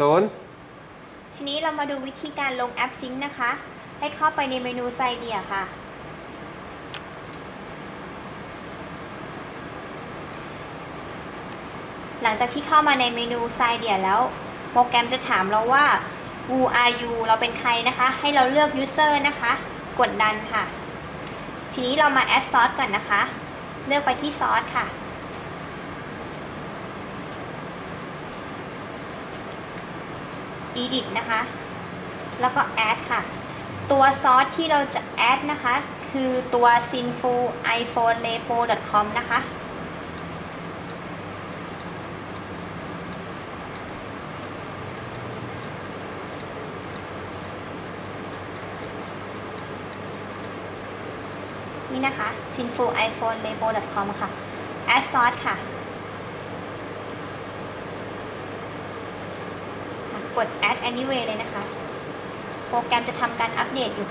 ศูนย์ทีนี้เรามาดูวิธีการลงแอปซิงค์นะคะ ให้เข้าไปในเมนูไซเดียค่ะ หลังจากที่เข้ามาในเมนูไซเดียแล้ว โปรแกรมจะถามเราว่า who are you เราเป็นใครนะคะ ให้เราเลือก user นะคะ กดดันค่ะ ทีนี้เรามา add source ก่อนนะคะ เลือกไปที่ source ค่ะ edit นะคะ แล้วก็ add ค่ะ ตัวซอสที่เราจะ add นะคะ คือตัว sinful iphone repo com นะคะ นี่นะคะ sinful iphone repo com ค่ะ add source ค่ะ ด add anyway เลยนะคะ โปรแกรมจะทำการอัปเดตอยู่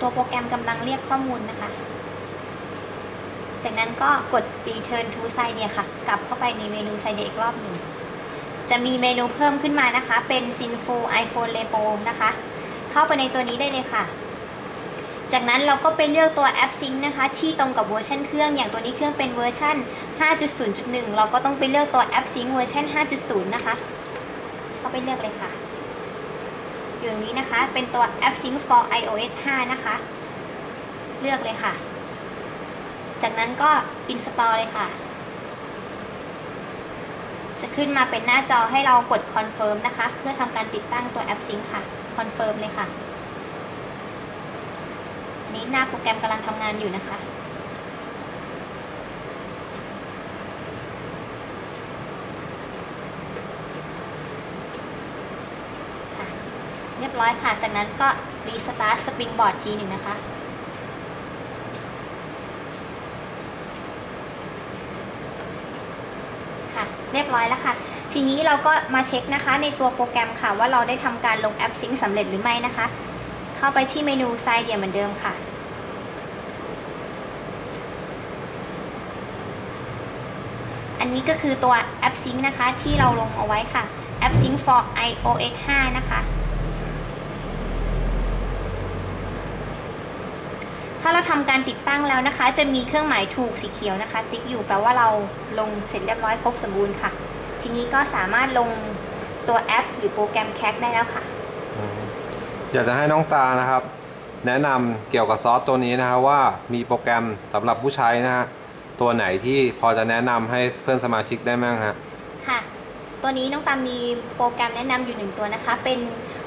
ตัวโปรแกรมกำลังเรียกข้อมูลนะคะ จากนั้นก็กด return to site เนี่ยค่ะ กลับเข้าไปในเมนู site อีกรอบหนึ่ง จะมีเมนูเพิ่มขึ้นมานะคะ เป็น Sinful iPhone Repo นะคะ เข้าไปในตัวนี้ได้เลยค่ะ จากนั้นเราก็ไปเลือกตัวแอป Sync นะคะ ที่ตรงกับเวอร์ชันเครื่อง อย่างตัวนี้เครื่องเป็นเวอร์ชัน5.0.1 เราก็ต้องไปเลือกตัวแอป Sync เวอร์ชัน5.0 นะคะ เข้าไปเลือกเลยค่ะ อยู่ตรงนี้นะคะ เป็นตัวแอป Sync for iOS 5 นะคะ เลือกเลยค่ะ จากนั้นก็ install เลยค่ะ จะขึ้นมาเป็นหน้าจอให้เรากด confirm นะคะ เพื่อทำการติดตั้งตัวแอป Sync ค่ะ confirm เลยค่ะ นี้หน้าโปรแกรมกำลังทำงานอยู่นะคะเรียบร้อยค่ะ จากนั้นก็ restart springboard ทีหนึ่งนะคะ เร้อยแล้วค่ะ ทีนี้เราก็มาเช็คนะคะ ในตัวโปรแกรมค่ะ ว่าเราได้ทำการลงแอปซิงค์สำเร็จหรือไม่นะคะ เข้าไปที่เมนูไซเดียเหมือนเดิมค่ะ อันนี้ก็คือตัวแอปซิงค์นะคะที่เราลงเอาไว้ค่ะแอปซิงค์ for iOS 5 นะคะถ้าเราทำการติดตั้งแล้วนะคะ จะมีเครื่องหมายถูกสีเขียวนะคะ ติ๊กอยู่แปลว่าเราลงเสร็จเรียบร้อยครบสมบูรณ์ค่ะ ทีนี้ก็สามารถลงตัวแอป หรือโปรแกรมแคคได้แล้วค่ะ อยากจะให้น้องตานะครับ แนะนำเกี่ยวกับซอสตัวนี้นะครับว่ามีโปรแกรมสำหรับผู้ใช้นะฮะตัวไหนที่พอจะแนะนำให้เพื่อนสมาชิกได้บ้างฮะค่ะ ตัวนี้น้องตามมีโปรแกรมแนะนำอยู่หนึ่งตัวนะคะ เป็น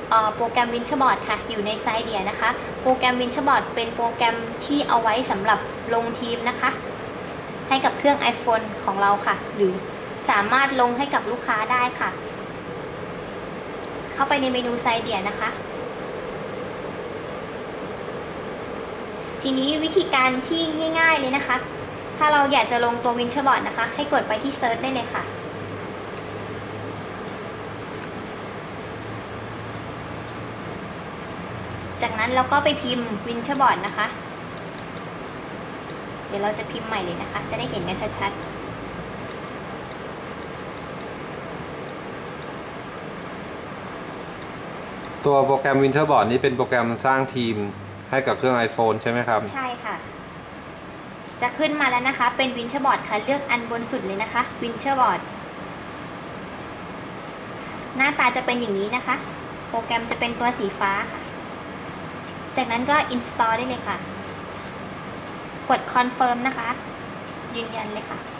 เอ่อโปรแกรม Winterboard ค่ะ อยู่ในไซเดียนะคะ โปรแกรม Winterboard เป็นโปรแกรมที่เอาไว้สำหรับลงทีมนะคะ ให้กับเครื่อง iPhone ของเราค่ะ หรือ สามารถลงให้กับลูกค้าได้ค่ะ เข้าไปในเมนูไซเดียนะคะ ทีนี้วิธีการที่ง่าย ๆเลยนะคะ ถ้าเราอยากจะลงตัว Winterboard นะคะ ให้กดไปที่ Search ได้เลยค่ะจากนั้นเราก็ไปพิมพ์ Winterboard นะคะ เดี๋ยวเราจะพิมพ์ใหม่เลยนะคะ จะได้เห็นกันชัดๆ ตัวโปรแกรม Winterboard นี้เป็นโปรแกรมสร้างทีมให้กับเครื่อง iPhone ใช่ไหมครับ ใช่ค่ะ จะขึ้นมาแล้วนะคะ เป็น Winterboard ค่ะ เลือกอันบนสุดเลยนะคะ Winterboard หน้าตาจะเป็นอย่างนี้นะคะ โปรแกรมจะเป็นตัวสีฟ้าค่ะ จากนั้นก็ install ได้เลยค่ะ กด confirm นะคะ ยืนยันเลยค่ะ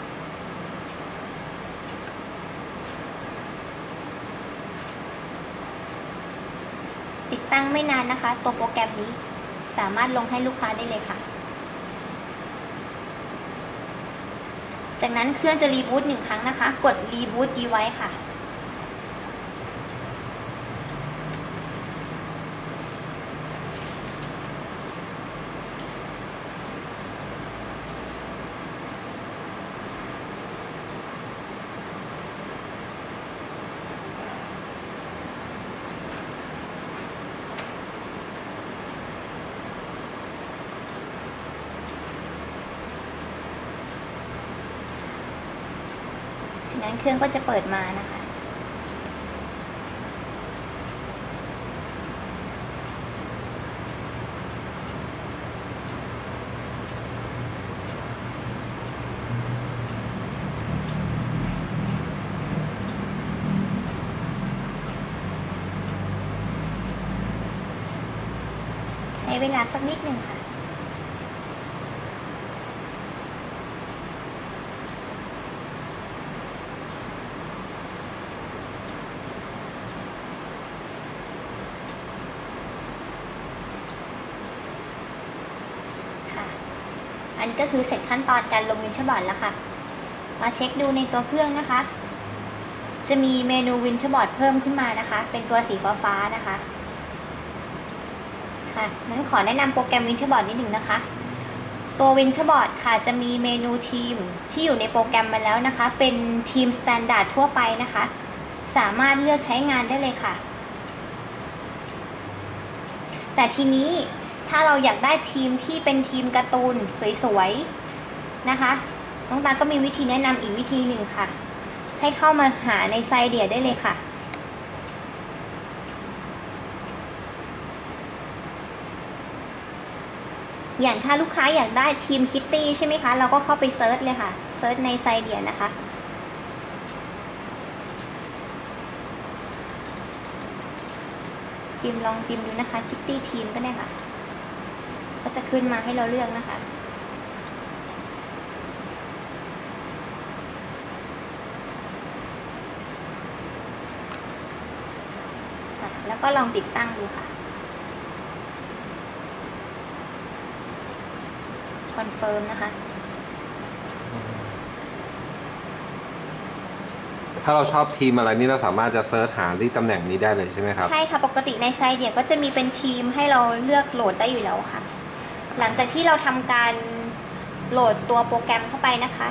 ติดตั้งไม่นานนะคะ ตัวโปรแกรมนี้สามารถลงให้ลูกค้าได้เลยค่ะ จากนั้นเครื่องจะรีบูตหนึ่งครั้งนะคะ กดรีบูตดีไว้ค่ะ นั้นเครื่องก็จะเปิดมานะคะ ใช้เวลาสักนิดหนึ่งค่ะค่ะ ก็คือเสร็จขั้นตอนการลงวินเทอร์บอร์ดแล้วค่ะ มาเช็คดูในตัวเครื่องนะคะ จะมีเมนูวินเทอร์บอร์ดเพิ่มขึ้นมานะคะ เป็นตัวสีฟ้าๆนะคะ ค่ะนั้นขอแนะนำโปรแกรม Winterboard นิดหนึ่งนะคะ ตัว Winterboard ค่ะ จะมีเมนูทีมที่อยู่ในโปรแกรมมาแล้วนะคะ เป็นทีม Standard ทั่วไปนะคะ สามารถเลือกใช้งานได้เลยค่ะ แต่ทีนี้ ถ้าเราอยากได้ทีมที่เป็นทีมการ์ตูนสวยๆนะคะ น้องตาก็มีวิธีแนะนำอีกวิธีหนึ่งค่ะ ให้เข้ามาหาในไซเดียได้เลยค่ะ อย่างถ้าลูกค้าอยากได้ทีมคิตตี้ใช่ไหมคะ เราก็เข้าไปเซิร์ชเลยค่ะ เซิร์ชในไซเดียนะคะพิมพ์ลองพิมพ์ดูนะคะคิตตี้ทีมก็ได้ค่ะ ก็จะขึ้นมาให้เราเลือกนะคะค่ะแล้วก็ลองติดตั้งดูค่ะ คอนเฟิร์มนะคะถ้าเราชอบทีมอะไรนี่เราสามารถจะเซิร์ชหาที่ตำแหน่งนี้ได้เลยใช่ไหมครับ ใช่ค่ะ ปกติในไซต์เนี่ยก็จะมีเป็นทีมให้เราเลือกโหลดได้อยู่แล้วค่ะ หลังจากที่เราทำการโหลดตัวโปรแกรมเข้าไปนะคะ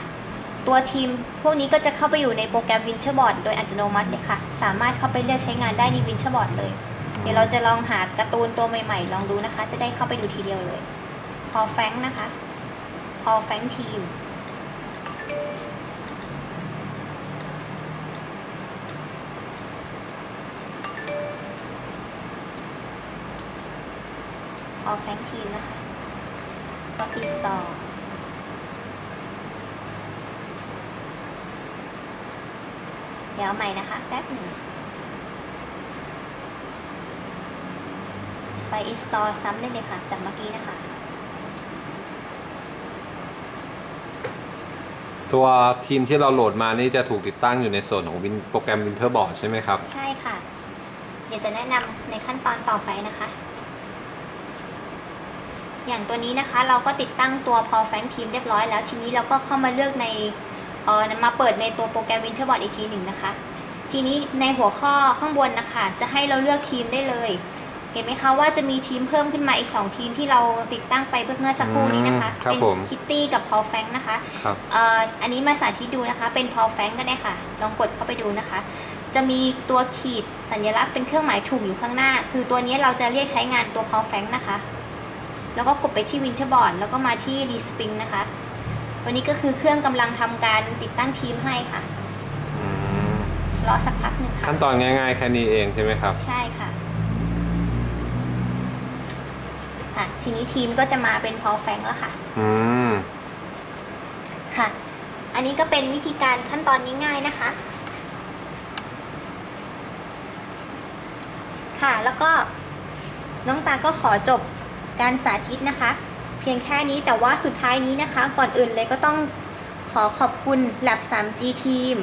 ตัวทีมพวกนี้ก็จะเข้าไปอยู่ในโปรแกรม Winterboard โดยอัตโนมัติเลยค่ะ สามารถเข้าไปเลือกใช้งานได้ใน Winterboard เลย เดี๋ยวเราจะลองหาการ์ตูนตัวใหม่ๆ ลองดูนะคะ จะได้เข้าไปดูทีเดียวเลย พอแฟงนะคะ พอแฟงทีมพอแฟงทีมนะคะ ก็อินสตอลเดี๋ยวเอาใหม่นะคะ แป๊บหนึ่ง ไป install ซ้ำได้เลยค่ะ จากเมื่อกี้นะคะ ตัวทีมที่เราโหลดมานี่จะถูกติดตั้งอยู่ในส่วนของ Win- โปรแกรม Winterboard ใช่ไหมครับ ใช่ค่ะ เดี๋ยวจะแนะนำในขั้นตอนต่อไปนะคะ อย่างตัวนี้นะคะเราก็ติดตั้งตัว Paul Frank Team เรียบร้อยแล้วทีนี้เราก็เข้ามาเลือกในเออมาเปิดในตัวโปรแกรม Winterboard อีกทีหนึ่งนะคะ ทีนี้ในหัวข้อข้างบนนะคะ จะให้เราเลือกทีมได้เลย เห็นไหมคะว่าจะมีทีมเพิ่มขึ้นมาอีก 2 ทีมที่เราติดตั้งไปเมื่อสักครู่นี้นะคะอืมครับเป็นผมคิตตี้กับ Paul Frank นะคะครับเอ่ออันนี้มาสาธิตดูนะคะ เป็น Paul Frank ก็ได้ค่ะ ลองกดเข้าไปดูนะคะ จะมีตัวขีดสัญลักษณ์เป็นเครื่องหมายถูกอยู่ข้างหน้า คือตัวนี้เราจะเรียกใช้งานตัว Paul Frank นะคะ แล้วก็กดไปที่ Winterboard แล้วก็มาที่ Respring นะคะตัวนี้ก็คือเครื่องกำลังทำการติดตั้งทีมให้ค่ะอืมรอสักพักหนึ่งค่ะขั้นตอนง่ายๆแค่นี้เองใช่ไหมครับ ใช่ค่ะค่ะ ทีนี้ทีมก็จะมาเป็น Paul Frank แล้วค่ะ อืมค่ะ อันนี้ก็เป็นวิธีการขั้นตอนง่ายๆนะคะ ค่ะแล้วก็น้องตาก็ขอจบ การสาธิตนะคะ เพียงแค่นี้แต่ว่าสุดท้ายนี้นะคะ ก่อนอื่นเลยก็ต้องขอขอบคุณ Lab 3G Team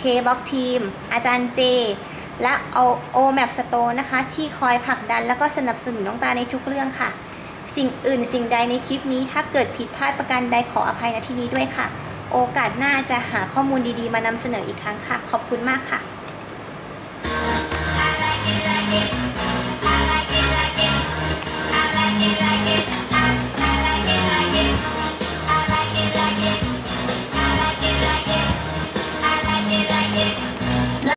K-Box Team อาจารย์เจ และ OMAP Store นะคะ ที่คอยผลักดันและก็สนับสนุนน้องตาในทุกเรื่องค่ะ สิ่งอื่นสิ่งใดในคลิปนี้ ถ้าเกิดผิดพลาดประการใดขออภัยณที่นี้ด้วยค่ะ โอกาสหน้าจะหาข้อมูลดีๆ มานำเสนออีกครั้งค่ะ ขอบคุณมากค่ะ